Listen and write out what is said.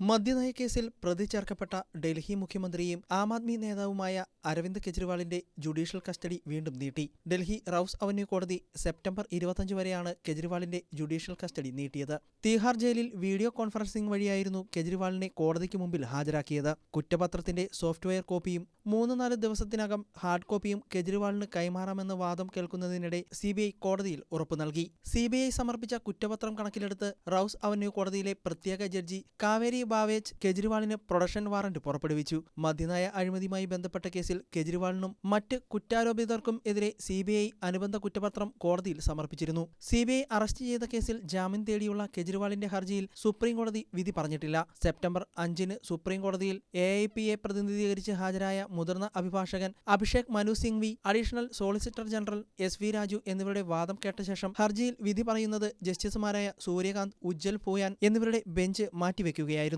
മദ്യനയ കേസിൽ പ്രതി ചേർക്കപ്പെട്ട ഡൽഹി മുഖ്യമന്ത്രിയും ആം ആദ്മി നേതാവുമായ അരവിന്ദ് കെജ്രിവാളിന്റെ ജുഡീഷ്യൽ കസ്റ്റഡി വീണ്ടും നീട്ടി. ഡൽഹി റൌസ് അവന്യൂ കോടതി സെപ്റ്റംബർ ഇരുപത്തഞ്ച് വരെയാണ് കെജ്രിവാളിന്റെ ജുഡീഷ്യൽ കസ്റ്റഡി നീട്ടിയത്. തീഹാർ ജയിലിൽ വീഡിയോ കോൺഫറൻസിംഗ് വഴിയായിരുന്നു കെജ്രിവാളിനെ കോടതിക്ക് മുമ്പിൽ ഹാജരാക്കിയത്. കുറ്റപത്രത്തിന്റെ സോഫ്റ്റ്വെയർ കോപ്പിയും മൂന്ന് നാല് ദിവസത്തിനകം ഹാർഡ് കോപ്പിയും കെജ്രിവാളിന് കൈമാറാമെന്ന വാദം കേൾക്കുന്നതിനിടെ സിബിഐ കോടതിയിൽ ഉറപ്പു നൽകി. സിബിഐ സമർപ്പിച്ച കുറ്റപത്രം കണക്കിലെടുത്ത് റൌസ് അവന്യൂ കോടതിയിലെ പ്രത്യേക ജഡ്ജി കാവേരി ബാവേജ് കെജ്രിവാളിന് പ്രൊഡക്ഷൻ വാറന്റ് പുറപ്പെടുവിച്ചു. മദ്യനയ അഴിമതിയുമായി ബന്ധപ്പെട്ട കേസിൽ കെജ്രിവാളിനും മറ്റ് കുറ്റാരോപിതർക്കും എതിരെ സിബിഐ അനുബന്ധ കുറ്റപത്രം കോടതിയിൽ സമർപ്പിച്ചിരുന്നു. സിബിഐ അറസ്റ്റ് ചെയ്ത കേസിൽ ജാമ്യം തേടിയുള്ള കെജ്രിവാളിന്റെ ഹർജിയിൽ സുപ്രീം കോടതി വിധി പറഞ്ഞിട്ടില്ല. സെപ്റ്റംബർ അഞ്ചിന് സുപ്രീം കോടതിയിൽ എ ഐ പി എ പ്രതിനിധീകരിച്ച് ഹാജരായ മുതിർന്ന അഭിഭാഷകൻ Abhishek Manu Singhvi additional solicitor general S V Raju എന്നിവരുടെ വാദം കേട്ട ശേഷം ഹർജിയിൽ വിധി പറയുന്നത് ജസ്റ്റിസുമാരായ സൂര്യകാന്ത് ഉജ്ജൽ പൂയാൻ എന്നിവരുടെ ബെഞ്ച് മാറ്റിവെക്കുകയായിരുന്നു.